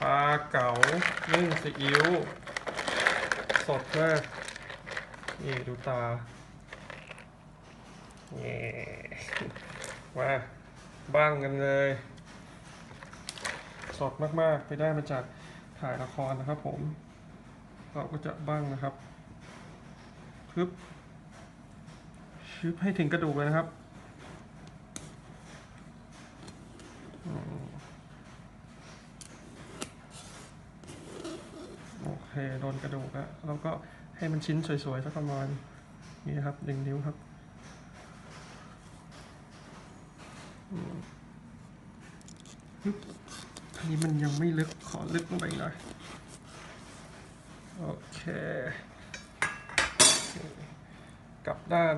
ปลาเก๋านึ่งซีอิ๊วสดมาก นี่ดูตาเย่ว่าบ้างกันเลย สดมาก ๆ ไปได้มาจากถ่ายละครนะครับผม เราก็จะบ้างนะครับพึบชึบให้ถึงกระดูกเลยนะครับอืมโอเค โดนกระดูกแล้วแล้วก็ให้มันชิ้นสวยๆสักประมาณนี้ครับหนึ่งนิ้วครับอือนนี้มันยังไม่ลึกขอลึกลงไปหน่อยโอเคกลับด้าน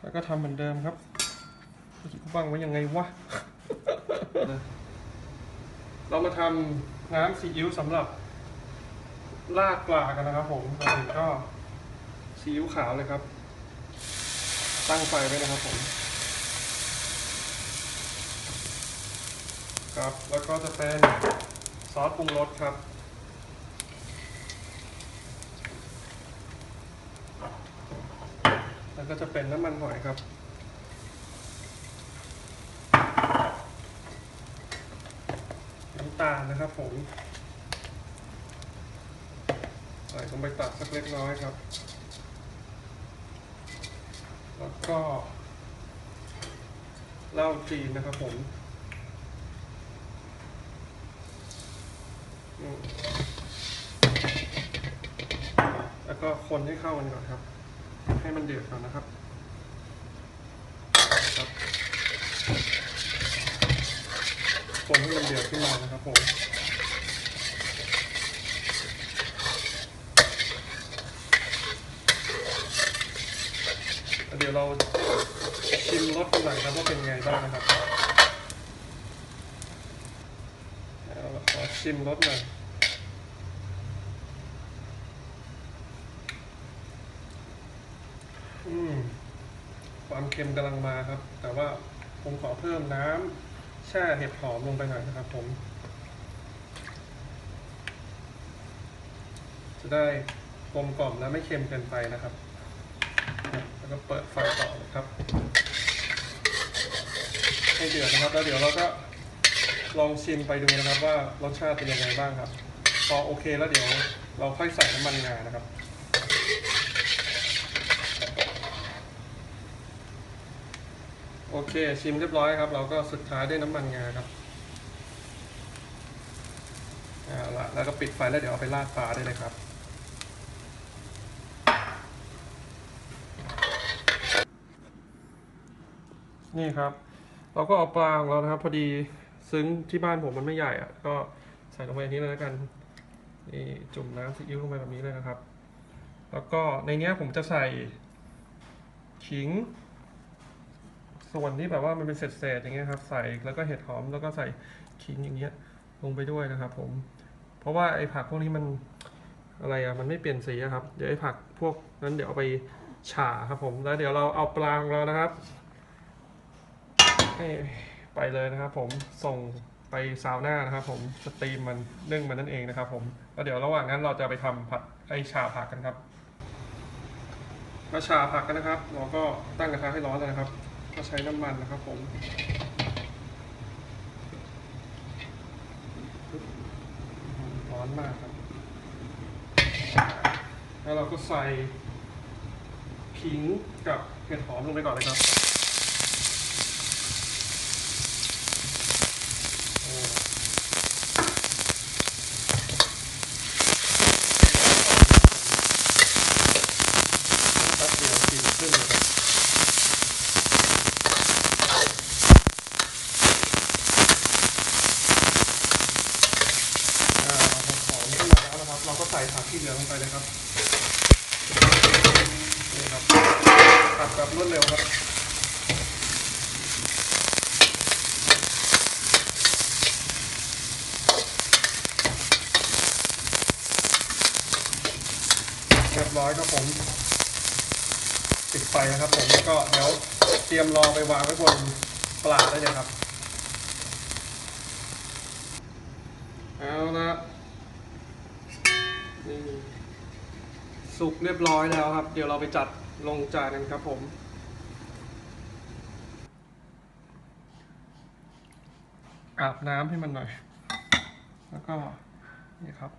แล้วก็ทำเหมือนเดิมครับเมื่อกี้กูบังไว้ยังไงวะ เรามาทำ น้ำซีอิ๊วสำหรับลาดปลากันนะครับ ผมก่อนอื่นก็ซีอิ๊วขาวเลยครับ ตั้งไฟไว้นะครับผมครับแล้วก็จะเป็นซอสปรุงรสครับ แล้วก็จะเป็นน้ำมันหอยครับ น้ำ ตาลนะครับผมใส่ลงไปตัดสักเล็กน้อยครับ แล้วก็เหล้าจีนนะครับผมแล้วก็คนให้เข้ากันก่อนครับ ให้มันเดือดก่อนนะครับ คนให้มันเดือดขึ้นมานะครับผมเดี๋ยวเราชิมรสกันหน่อยครับว่าเป็นไงบ้างนะครับเอาขอชิมรสหน่อยอืมความเค็มกำลังมาครับ แต่ว่าผมขอเพิ่มน้ำ แช่เห็ดหอมลงไปหน่อยนะครับผม จะได้กลมกล่อมและไม่เค็มเกินไปนะครับ แล้วก็เปิดไฟต่อเลยครับ ให้เดือดนะครับแล้วเดี๋ยวเราก็ลองชิมไปดูนะครับว่ารสชาติเป็นยังไงบ้างครับ พอโอเคแล้วเดี๋ยวเราค่อยใส่น้ำมันงานะครับ โอเค ชิมเรียบร้อยครับ เราก็สุดท้ายด้วยน้ำมันงาครับเอาละแล้วก็ปิดไฟแล้วเดี๋ยวเอาไปราดปลาได้เลยครับ นี่ครับ เราก็เอาปลาของเรานะครับ พอดีซึ้งที่บ้านผมมันไม่ใหญ่อะ ก็ใส่ลงไปในนี้เลยแล้วกันนี่จุ่มน้ำซีอิ๊วลงไปแบบนี้เลยนะครับ แล้วก็ในเนี้ยผมจะใส่ขิง ส่วนที่แบบว่ามันเป็นเศษๆอย่างเงี้ยครับใส่แล้วก็เห็ดหอมแล้วก็ใส่ขิงอย่างเงี้ยลงไปด้วยนะครับผม เพราะว่าไอ้ผักพวกนี้มันอะไรอะมันไม่เปลี่ยนสีอะครับ เดี๋ยวไอ้ผักพวกนั้นเดี๋ยวเอาไปฉ่าครับผมแล้วเดี๋ยวเราเอาปลาของเรานะครับให้ไปเลยนะครับผมส่งไปซาวน่านะครับผมสตรีมมันนึ่งมันนั่นเองนะครับผมแล้วเดี๋ยวระหว่างนั้นเราจะไปทำผัดไอฉ่าผักกันครับมาฉ่าผักกันนะครับ เราก็ตั้งกระทะให้ร้อนเลยนะครับ ก็ใช้น้ำมันนะครับผมร้อนมากครับ แล้วเราก็ใส่ขิงกับเห็ดหอมลงไปก่อนเลยครับโอ้แป๊บเดียวกินขึ้นเลยครับ อ่าเราหอมขึ้นมาแล้วนะครับ เราก็ใส่ผักที่เหลือลงไปเลยครับนี่ครับผัดแบบรวดเร็วครับเรียบร้อยครับผมปิดไฟนะครับผมแล้วก็เดี๋ยวเตรียมรอไปวางไว้บนปลาได้เลยครับ เอาละ นี่สุกเรียบร้อยแล้วครับ เดี๋ยวเราไปจัดลงจานกันครับผมอาบน้ำให้มันหน่อย แล้วก็นี่ครับ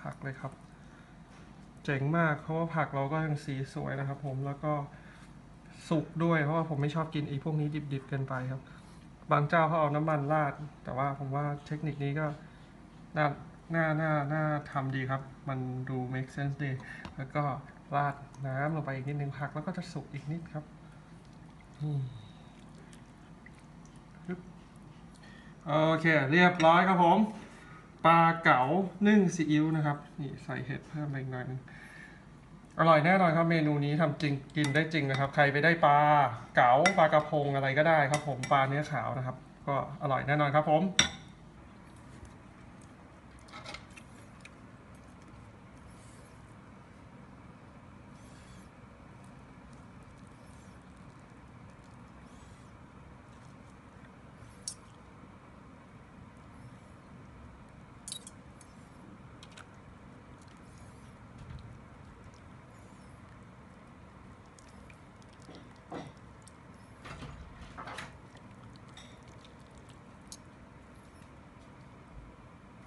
ผักเลยครับ เจ๋งมากเพราะว่าผักเราก็ยังสีสวยนะครับ ผมแล้วก็สุกด้วยเพราะว่าผมไม่ชอบกินไอีพวกนี้ดิบๆเกินไปครับ บางเจ้าเขาเอาน้ำมันราด แต่ว่าผมว่าเทคนิคนี้ก็น่า น่าน่าน่าทำดีครับ มันดู make sense ดี แล้วก็ราดน้ำลงไปอีกนิดนึงผักแล้วก็จะสุกอีกนิดครับโอเค เรียบร้อยครับผม ปลาเก๋านึ่งซีอิ๊วนะครับ นี่ใส่เห็ดเพิ่มไปอีกหน่อยนึงอร่อยแน่นอนครับเมนูนี้ทำจริงกินได้จริงนะครับ ใครไปได้ปลาเก๋าปลากระพงอะไรก็ได้ครับ ผมปลาเนื้อขาวนะครับ ก็อร่อยแน่นอนครับผม